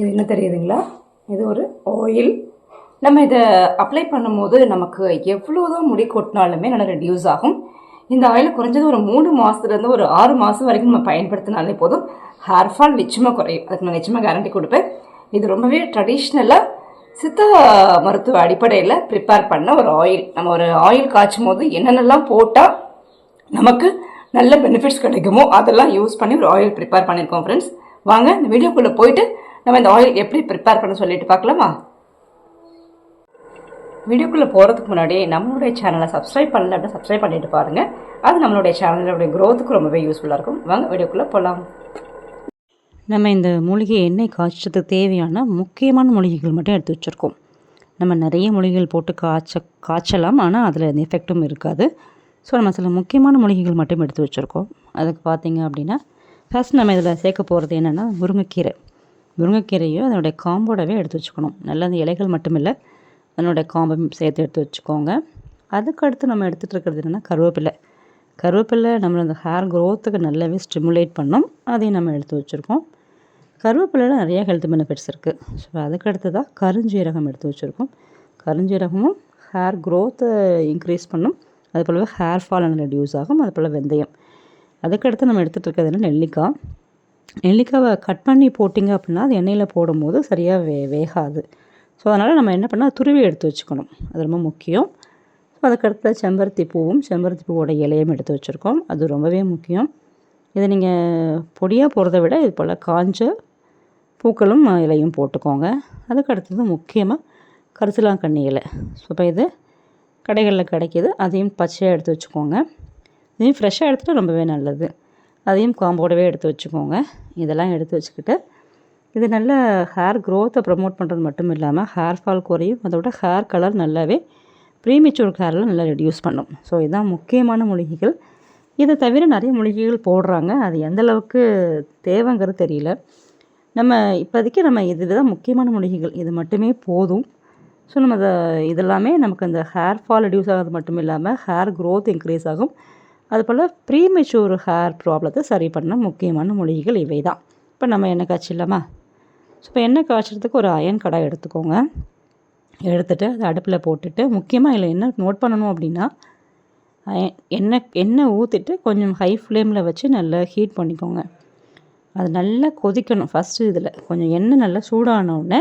இது என்ன தெரியுதுங்களா? இது ஒரு ஆயில் நம்ம இதை அப்ளை பண்ணும்போது நமக்கு எவ்வளோ தான் முடி கொட்டினாலுமே நல்லா ரெடியூஸ் ஆகும். இந்த ஆயில் குறைஞ்சது ஒரு மூணு மாதத்துலேருந்து ஒரு ஆறு மாதம் வரைக்கும் நம்ம பயன்படுத்தினாலே போதும். ஹேர் ஃபால் நிச்சயமாக குறையும். அதுக்கு நான் நிச்சயமாக கேரண்டி கொடுப்பேன். இது ரொம்பவே ட்ரெடிஷ்னலாக சித்தா மருத்துவ அடிப்படையில் ப்ரிப்பேர் பண்ண ஒரு ஆயில் நம்ம ஒரு ஆயில் காய்ச்சும் போது என்னென்னலாம் போட்டால் நமக்கு நல்ல பெனிஃபிட்ஸ் கிடைக்குமோ அதெல்லாம் யூஸ் பண்ணி ஒரு ஆயில் ப்ரிப்பேர் பண்ணியிருக்கோம் ஃப்ரெண்ட்ஸ் வாங்க இந்த வீடியோக்குள்ளே போயிட்டு நம்ம இந்த ஆயில் எப்படி ப்ரிப்பேர் பண்ண சொல்லிட்டு பார்க்கலாமா? வீடியோக்குள்ளே போகிறதுக்கு முன்னாடி நம்மளுடைய சேனலை சப்ஸ்கிரைப் பண்ணல அப்படின்னு சப்ஸ்கிரைப் பண்ணிட்டு பாருங்கள் அது நம்மளுடைய சேனலுடைய க்ரோத்துக்கு ரொம்பவே யூஸ்ஃபுல்லாக இருக்கும். வாங்க வீடியோக்குள்ளே போகலாம் நம்ம இந்த மூலிகை எண்ணெய் காய்ச்சதுக்கு தேவையான முக்கியமான மூலிகைகள் மட்டும் எடுத்து வச்சுருக்கோம். நம்ம நிறைய மூலிகைகள் போட்டு காய்ச்ச காய்ச்சலாம் ஆனால் அதில் எந்த எஃபெக்ட்டும் இருக்காது. ஸோ நம்ம சில முக்கியமான மூலிகைகள் மட்டும் எடுத்து வச்சுருக்கோம். அதுக்கு பார்த்தீங்க அப்படின்னா ஃபஸ்ட் நம்ம இதில் சேர்க்க போகிறது என்னென்னா முருங்கைக்கீரை. முருங்கைக்கீரையும் அதனுடைய காம்போடவே எடுத்து வச்சுக்கணும். நல்ல அந்த இலைகள் மட்டும் இல்லை அதனுடைய காம்பையும் சேர்த்து எடுத்து வச்சுக்கோங்க. அதுக்கடுத்து நம்ம எடுத்துகிட்டு இருக்கிறது என்னென்னா கருவேப்பிலை. கருவேப்பிலை நம்மள அந்த ஹேர் க்ரோத்துக்கு நல்லாவே ஸ்டிமுலேட் பண்ணும். அதையும் நம்ம எடுத்து வச்சுருக்கோம். கருவேப்பிலையில் நிறைய ஹெல்த் பெனிஃபிட்ஸ் இருக்குது ஸோ அதுக்கு தான் கருஞ்சீரகம் எடுத்து வச்சுருக்கோம். கருஞ்சீரகமும் ஹேர் க்ரோத்தை இன்க்ரீஸ் பண்ணும். அது போலவே ஹேர் ஃபால் ரெடியூஸ் ஆகும். அது போல் வெந்தயம். அதுக்கடுத்து நம்ம எடுத்துகிட்டு இருக்கிறது என்ன? நெல்லிக்காய். நெல்லிக்காவை கட் பண்ணி போட்டிங்க அப்படின்னா அது எண்ணெயில் போடும்போது சரியாக வே வேகாது. ஸோ அதனால் நம்ம என்ன பண்ணால் துருவி எடுத்து வச்சுக்கணும். அது ரொம்ப முக்கியம். ஸோ அதுக்கடுத்த செம்பருத்தி பூவும் செம்பருத்தி பூவோட இலையும் எடுத்து வச்சுருக்கோம். அது ரொம்பவே முக்கியம். இதை நீங்கள் பொடியாக போடுறத விட இது போல் காஞ்ச பூக்களும் இலையும் போட்டுக்கோங்க. அதுக்கு அடுத்தது முக்கியமாக கரிசலாங்கண்ணி இலை. ஸோ இப்போ இது கடைகளில் கிடைக்கிது. அதையும் பச்சையாக எடுத்து வச்சுக்கோங்க. இதையும் ஃப்ரெஷ்ஷாக எடுத்துகிட்டு ரொம்பவே நல்லது. அதையும் காம்போடவே எடுத்து வச்சுக்கோங்க. இதெல்லாம் எடுத்து வச்சுக்கிட்டு இது நல்ல ஹேர் க்ரோத்தை ப்ரமோட் பண்ணுறது மட்டும் இல்லாமல் ஹேர் ஃபால் குறையும். அதோட ஹேர் கலர் நல்லாவே ப்ரீமெச்சூர் ஹேரில் நல்லா ரெடியூஸ் பண்ணும். ஸோ இதுதான் முக்கியமான மூலிகைகள். இதை தவிர நிறைய மூலிகைகள் போடுறாங்க. அது எந்த அளவுக்கு தேவைங்கிறது தெரியல. நம்ம இப்போதைக்கு நம்ம இது தான் முக்கியமான மூலிகைகள். இது மட்டுமே போதும். ஸோ நம்ம அதை இதெல்லாமே நமக்கு அந்த ஹேர் ஃபால் ரெடியூஸ் ஆகிறது மட்டும் இல்லாமல் ஹேர் க்ரோத் இன்க்ரீஸ் ஆகும். அது போல் ப்ரீமெச்சூர் ஹேர் ப்ராப்ளத்தை சரி பண்ண முக்கியமான மூலிகைகள் இவை தான் இப்போ நம்ம எண்ணெய் காய்ச்சிடலாமா? ஸோ இப்போ எண்ணெய் காய்ச்சறதுக்கு ஒரு அயன் கடாய் எடுத்துக்கோங்க. எடுத்துகிட்டு அதை அடுப்பில் போட்டுட்டு முக்கியமாக இதில் என்ன நோட் பண்ணணும் அப்படின்னா எண்ணெய் எண்ணெய் ஊற்றிட்டு கொஞ்சம் ஹை ஃப்ளேமில் வச்சு நல்லா ஹீட் பண்ணிக்கோங்க. அது நல்லா கொதிக்கணும் ஃபஸ்ட்டு இதில். கொஞ்சம் எண்ணெய் நல்லா சூடானவுடனே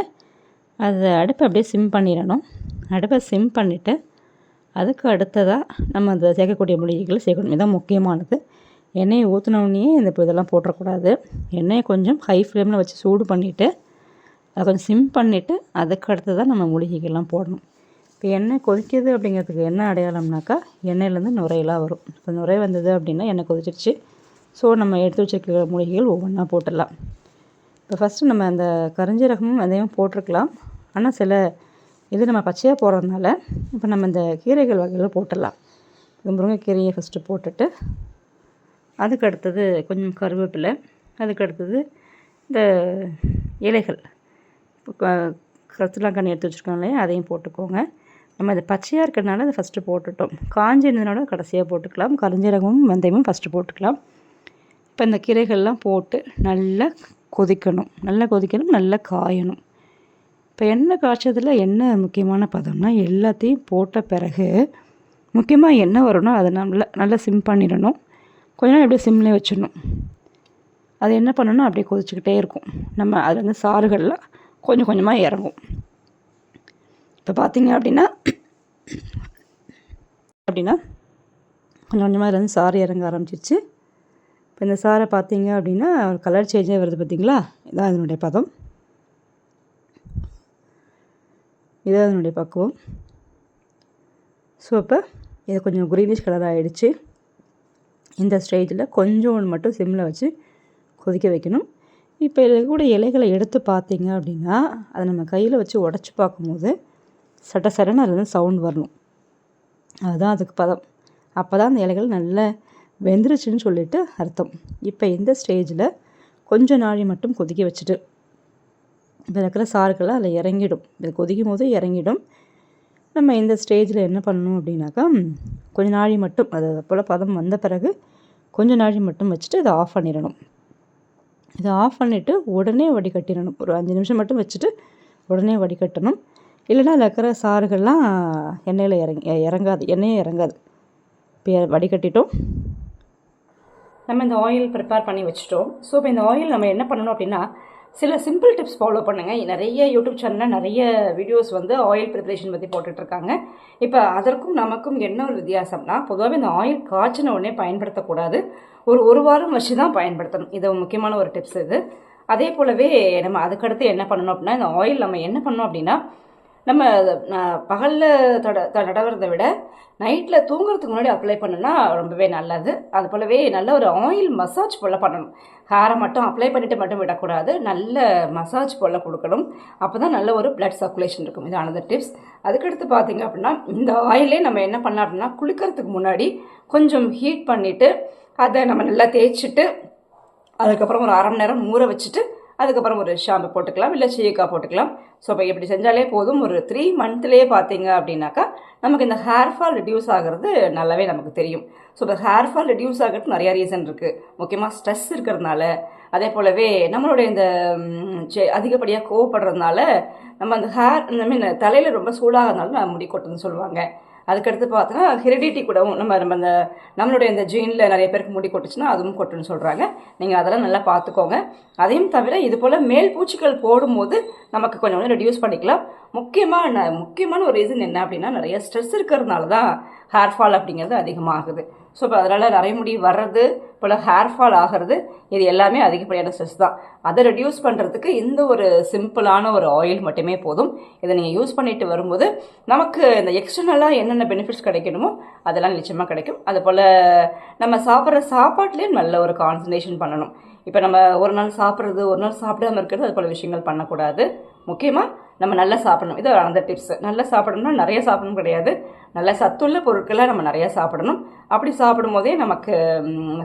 அதை அடுப்பை அப்படியே சிம் பண்ணிடணும். அடுப்பை சிம் பண்ணிவிட்டு அதுக்கு அடுத்ததாக நம்ம அந்த சேர்க்கக்கூடிய மூலிகைகளை சேர்க்கணும். இதுதான் முக்கியமானது. எண்ணெயை ஊற்றினோடனே இந்த இப்போ இதெல்லாம் போட்டக்கூடாது எண்ணெயை கொஞ்சம் ஹை ஃப்ளேமில் வச்சு சூடு பண்ணிவிட்டு அதை கொஞ்சம் சிம் பண்ணிவிட்டு அதுக்கு அடுத்ததாக நம்ம மூலிகைகள்லாம் போடணும். இப்போ எண்ணெய் கொதிக்குது அப்படிங்கிறதுக்கு என்ன அடையாளம்னாக்கா எண்ணெயிலேருந்து நுரையெல்லாம் வரும். இப்போ நுரை வந்தது அப்படின்னா எண்ணெய் கொதிச்சிருச்சு. ஸோ நம்ம எடுத்து வச்சிருக்கிற மூலிகைகள் ஒவ்வொன்றா போட்டுடலாம். இப்போ ஃபஸ்ட்டு நம்ம அந்த கரிஞ்சீரகமும் அதையும் போட்டிருக்கலாம். ஆனால் சில இது நம்ம பச்சையாக போடுறதுனால இப்போ நம்ம இந்த கீரைகள் வகையில் போட்டுடலாம். இது முருங்கைக்கீரையை ஃபஸ்ட்டு போட்டுட்டு அதுக்கு அடுத்தது கொஞ்சம் கருவேப்பிலை அதுக்கு அடுத்தது இந்த இலைகள். கருத்துலாங்கண்ணி எடுத்து வச்சுருக்கோம் இல்லையா? அதையும் போட்டுக்கோங்க. நம்ம இது பச்சையாக இருக்கிறதுனால அதை ஃபஸ்ட்டு போட்டுட்டோம். காஞ்சி இருந்ததுனால கடைசியாக போட்டுக்கலாம். கருஞ்சீரகமும் வெந்தயமும் ஃபஸ்ட்டு போட்டுக்கலாம். இப்போ இந்த கீரைகள்லாம் போட்டு நல்லா கொதிக்கணும். நல்லா கொதிக்கணும் நல்லா காயணும். இப்போ எண்ணெய் காய்ச்சதில் என்ன முக்கியமான பதம்னா எல்லாத்தையும் போட்ட பிறகு முக்கியமாக என்ன வரும்னா அதை நல்லா நல்லா சிம் பண்ணிடணும். கொஞ்ச நேரம் அப்படியே சிம்லேயே வச்சிடணும். அது என்ன பண்ணணும் அப்படியே கொதிச்சுக்கிட்டே இருக்கும். நம்ம அதில் வந்து சாறுகள்லாம் கொஞ்சம் கொஞ்சமாக இறங்கும். இப்போ பார்த்தீங்க அப்படின்னா அப்படின்னா கொஞ்சம் கொஞ்சமாக இருந்து சாறு இறங்க ஆரம்பிச்சிருச்சு. இப்போ இந்த சாரை பார்த்தீங்க அப்படின்னா கலர் சேஞ்சே வருது பார்த்தீங்களா இதான் இதனுடைய பதம். இதான் அதனுடைய பக்குவம். ஸோ இப்போ இது கொஞ்சம் க்ரீனிஷ் கலர் ஆகிடுச்சு இந்த ஸ்டேஜில் கொஞ்சோண்டு மட்டும் சிம்மில் வச்சு கொதிக்க வைக்கணும். இப்போ இதில் கூட இலைகளை எடுத்து பார்த்தீங்க அப்படின்னா அதை நம்ம கையில் வச்சு உடச்சி பார்க்கும்போது சட்ட சடன்னு அதில் சவுண்ட் வரணும். அதுதான் அதுக்கு பதம். அப்போ தான் அந்த இலைகள் நல்லா வெந்துருச்சுன்னு சொல்லிட்டு அர்த்தம். இப்போ இந்த ஸ்டேஜில் கொஞ்சம் நாழி மட்டும் கொதிக்க வச்சுட்டு இப்போ இருக்கிற சாறுகள்லாம் அதில் இறங்கிடும். இது கொதிக்கும் போது இறங்கிடும். நம்ம இந்த ஸ்டேஜில் என்ன பண்ணணும் அப்படின்னாக்கா கொஞ்சம் நாழி மட்டும் அது போல் பதம் வந்த பிறகு கொஞ்சம் நாழி மட்டும் வச்சுட்டு அதை ஆஃப் பண்ணிடணும். இதை ஆஃப் பண்ணிவிட்டு உடனே வடிகட்டிடணும். ஒரு அஞ்சு நிமிஷம் மட்டும் வச்சுட்டு உடனே வடிகட்டணும். இல்லைன்னா அதில் இருக்கிற சாறுகள்லாம் எண்ணெயில் இறங்கி இறங்காது எண்ணெயே இறங்காது. இப்போ வடிகட்டிட்டோம். நம்ம இந்த ஆயில் ப்ரிப்பேர் பண்ணி வச்சுட்டோம். ஸோ இப்போ இந்த ஆயில் நம்ம என்ன பண்ணணும் அப்படின்னா சில சிம்பிள் டிப்ஸ் ஃபாலோ பண்ணுங்க. நிறைய யூடியூப் சேனலில் நிறைய வீடியோஸ் வந்து ஆயில் ப்ரிப்ரேஷன் பற்றி போட்டுட்ருக்காங்க. இப்போ அதற்கும் நமக்கும் என்ன ஒரு வித்தியாசம்னா பொதுவாகவே இந்த ஆயில் காய்ச்சின உடனே பயன்படுத்தக்கூடாது. ஒரு ஒரு வாரம் வச்சு தான் பயன்படுத்தணும். இது முக்கியமான ஒரு டிப்ஸ் இது. அதே போலவே நம்ம அதுக்கடுத்து என்ன பண்ணணும் அப்படின்னா இந்த ஆயில் நம்ம என்ன பண்ணணும் அப்படின்னா நம்ம பகலில் தட தடவுறதை விட நைட்டில் தூங்குறதுக்கு முன்னாடி அப்ளை பண்ணுனா ரொம்பவே நல்லது. அது போலவே நல்ல ஒரு ஆயில் மசாஜ் போல் பண்ணணும். ஹேரை மட்டும் அப்ளை பண்ணிவிட்டு மட்டும் விடக்கூடாது. நல்ல மசாஜ் போல் கொடுக்கணும். அப்போ தான் நல்ல ஒரு பிளட் சர்க்குலேஷன் இருக்கும். இதானது டிப்ஸ் அதுக்கடுத்து பார்த்தீங்க அப்படின்னா இந்த ஆயிலே நம்ம என்ன பண்ணலாம் அப்படின்னா குளிக்கிறதுக்கு முன்னாடி கொஞ்சம் ஹீட் பண்ணிவிட்டு அதை நம்ம நல்லா தேய்ச்சிட்டு அதுக்கப்புறம் ஒரு அரை மணி நேரம் ஊற வச்சுட்டு அதுக்கப்புறம் ஒரு ஷாம்பு போட்டுக்கலாம் இல்லை சீயக்காய் போட்டுக்கலாம். ஸோ இப்போ இப்படி செஞ்சாலே போதும். ஒரு த்ரீ மந்த்லேயே பார்த்தீங்க அப்படின்னாக்கா நமக்கு இந்த ஹேர் ஃபால் ரிடியூஸ் ஆகிறது நல்லாவே நமக்கு தெரியும். ஸோ இப்போ ஹேர் ஃபால் ரிடியூஸ் ஆகிறதுக்கு நிறையா ரீசன் இருக்குது முக்கியமாக ஸ்ட்ரெஸ் இருக்கிறதுனால அதே போலவே நம்மளுடைய இந்த செ- அதிகப்படியாக கோவப்படுறதுனால நம்ம அந்த ஹேர் ஐ மீன் தலையில் ரொம்ப சூடாகிறதுனால நான் முடி கொட்டுன்னு சொல்லுவாங்க. அதுக்கடுத்து பார்த்தோன்னா ஹெரிடிட்டி கூடவும் நம்ம நம்ம அந்த நம்மளுடைய இந்த ஜீனில் நிறைய பேருக்கு முடி கொட்டுச்சுன்னா அதுவும் கொட்டுன்னு சொல்கிறாங்க நீங்கள் அதெல்லாம் நல்லா பார்த்துக்கோங்க அதையும் தவிர இது போல் மேல் பூச்சிகள் போடும்போது நமக்கு கொஞ்சம் கொஞ்சம் ரெடியூஸ் பண்ணிக்கலாம். முக்கியமாக ந- முக்கியமான ஒரு ரீசன் என்ன அப்படின்னா நிறைய ஸ்ட்ரெஸ் இருக்கிறதுனால தான் ஹேர் ஃபால் அப்படிங்கிறது அதிகமாகுது. ஸோ இப்போ அதனால் நிறைய முடி வர்றது போல் ஹேர் ஃபால் ஆகிறது இது எல்லாமே அதிகப்படியான ஸ்ட்ரெஸ் தான். அதை ரெடியூஸ் பண்ணுறதுக்கு இந்த ஒரு சிம்பிளான ஒரு ஆயில் மட்டுமே போதும். இதை நீங்கள் யூஸ் பண்ணிட்டு வரும்போது நமக்கு இந்த எக்ஸ்டர்னலாக என்னென்ன பெனிஃபிட்ஸ் கிடைக்கணுமோ அதெல்லாம் நிச்சயமாக கிடைக்கும். அதுபோல் நம்ம சாப்பிட்ற சாப்பாட்லேயும் நல்ல ஒரு கான்சன்ட்ரேஷன் பண்ணணும். இப்போ நம்ம ஒரு நாள் சாப்பிட்றது ஒரு நாள் சாப்பிடாம இருக்கிறது அது போல் விஷயங்கள் பண்ணக்கூடாது. முக்கியமாக நம்ம நல்லா சாப்பிடணும். இது அந்த டிப்ஸ் நல்லா சாப்பிடணும்னா நிறைய சாப்பிடணும் கிடையாது. நல்ல சத்துள்ள பொருட்களை நம்ம நிறைய சாப்பிடணும். அப்படி சாப்பிடும் போதே நமக்கு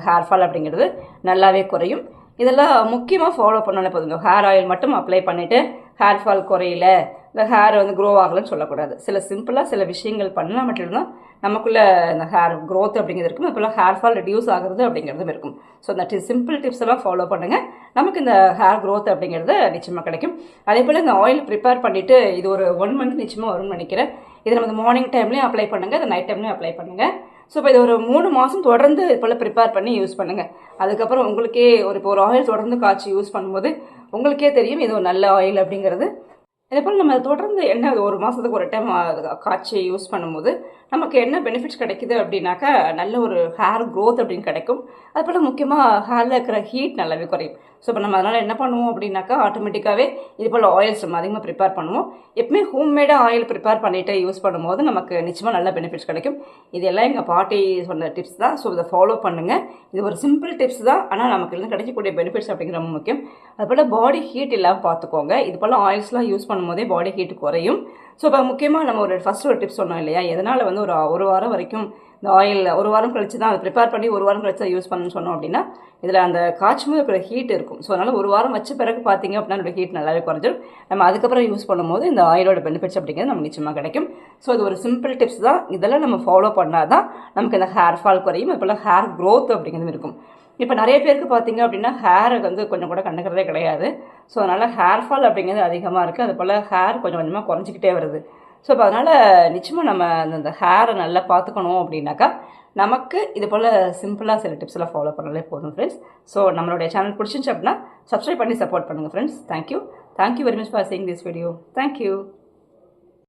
ஹேர் ஃபால் அப்படிங்கிறது நல்லாவே குறையும். இதெல்லாம் முக்கியமாக ஃபாலோ பண்ணாலே போதுங்க. ஹேர் ஆயில் மட்டும் அப்ளை பண்ணிவிட்டு ஹேர் ஃபால் குறையில. இந்த ஹேர் வந்து க்ரோ ஆகலன்னு சொல்லக்கூடாது. சில சிம்பிளாக சில விஷயங்கள் பண்ணால் மட்டும்தான் நமக்குள்ளே இந்த ஹேர் க்ரோத் அப்படிங்கிறது இருக்கும். அதுபோல் ஹேர் ஃபால் ரெடியூஸ் ஆகுறது அப்படிங்கிறதும் இருக்கும். ஸோ இந்த சிம்பிள் டிப்ஸ் எல்லாம் ஃபாலோ பண்ணுங்கள் நமக்கு இந்த ஹேர் க்ரோத் அப்படிங்கிறது நிச்சயமாக கிடைக்கும். அதே போல் இந்த ஆயில் ப்ரிப்பேர் பண்ணிவிட்டு இது ஒரு ஒன் மந்த் நிச்சயமாக வரும்னு நினைக்கிறேன். இது நம்ம மார்னிங் டைம்லேயும் அப்ளை பண்ணுங்கள் இது நைட் டைம்லேயும் அப்ளை பண்ணுங்கள் ஸோ இப்போ இது ஒரு மூணு மாதம் தொடர்ந்து இது போல் ப்ரிப்பேர் பண்ணி யூஸ் பண்ணுங்கள் அதுக்கப்புறம் உங்களுக்கே ஒரு இப்போ ஒரு ஆயில் தொடர்ந்து காய்ச்சி யூஸ் பண்ணும்போது உங்களுக்கே தெரியும் இது ஒரு நல்ல ஆயில் அப்படிங்கிறது. இதே போல் நம்ம தொடர்ந்து என்ன அது ஒரு மாதத்துக்கு ஒரு டைம் காய்ச்சி யூஸ் பண்ணும்போது நமக்கு என்ன பெனிஃபிட்ஸ் கிடைக்குது அப்படின்னாக்கா நல்ல ஒரு ஹேர் க்ரோத் அப்படின்னு கிடைக்கும். அது போல் முக்கியமாக ஹேரில் இருக்கிற ஹீட் நல்லாவே குறையும். ஸோ இப்போ நம்ம அதனால் என்ன பண்ணுவோம் அப்படின்னாக்கா ஆட்டோமேட்டிக்காகவே இது போல் ஆயில்ஸ் நம்ம அதிகமாக ப்ரிப்பேர் பண்ணுவோம். எப்பவுமே ஹோம்மேடாக ஆயில் ப்ரிப்பேர் பண்ணிவிட்டு யூஸ் பண்ணும்போது நமக்கு நிச்சயமாக நல்ல பெனிஃபிட்ஸ் கிடைக்கும். இது எல்லாம் எங்கள் பாட்டி சொன்ன டிப்ஸ் தான். ஸோ இதை ஃபாலோ பண்ணுங்கள் இது ஒரு சிம்பிள் டிப்ஸ் தான். ஆனால் நமக்கு இருந்து கிடைக்கக்கூடிய பெனிஃபிட்ஸ் அப்படிங்கிற ரொம்ப முக்கியம். அதுபோல் பாடி ஹீட் இல்லாமல் பார்த்துக்கோங்க. இது போல் ஆயில்ஸ்லாம் யூஸ் பண்ணும்போதே பாடி ஹீட் குறையும். ஸோ இப்போ முக்கியமாக நம்ம ஒரு ஃபஸ்ட் ஒரு டிப்ஸ் சொன்னோம் இல்லையா? எதனால் வந்து ஒரு ஒரு வாரம் வரைக்கும் இந்த ஆயில் ஒரு வாரம் கழிச்சு தான் அதை ப்ரிப்பேர் பண்ணி ஒரு வாரம் கழிச்சு தான் யூஸ் பண்ணணும்னு சொன்னோம் அப்படின்னா இதில் அந்த காய்ச்சும் போது இருக்கிற ஹீட் இருக்கும். ஸோ அதனால் ஒரு வாரம் வச்ச பிறகு பார்த்தீங்க அப்படின்னா அதோட ஹீட் நல்லாவே குறைஞ்சிடும் நம்ம அதுக்கப்புறம் யூஸ் பண்ணும்போது இந்த ஆயிலோட பெனிஃபிட்ஸ் அப்படிங்கிறது நமக்கு நிச்சயமாக கிடைக்கும். ஸோ இது ஒரு சிம்பிள் டிப்ஸ் தான். இதெல்லாம் நம்ம ஃபாலோ பண்ணால் தான் நமக்கு இந்த ஹேர் ஃபால் குறையும். அதுபோல் ஹேர் க்ரோத் அப்படிங்கிறது இருக்கும். இப்போ நிறைய பேருக்கு பார்த்தீங்க அப்படின்னா ஹேரை வந்து கொஞ்சம் கூட கண்டுக்கிறதே கிடையாது. ஸோ அதனால் ஹேர் ஃபால் அப்படிங்கிறது அதிகமாக இருக்குது அது போல் ஹேர் கொஞ்சம் கொஞ்சமாக குறைஞ்சிக்கிட்டே வருது. ஸோ இப்போ அதனால் நிச்சயமாக நம்ம அந்த- ஹேரை நல்லா பார்த்துக்கணும் அப்படின்னாக்கா நமக்கு இது போல் சிம்பிளாக சில டிப்ஸ் எல்லாம் ஃபாலோ பண்ணாலே போதும் ஃப்ரெண்ட்ஸ் ஸோ நம்மளுடைய சேனல் பிடிச்சிருந்துச்சு அப்படின்னா சப்ஸ்கிரைப் பண்ணி சப்போர்ட் பண்ணுங்கள் friends thank you thank you very much for seeing this video thank you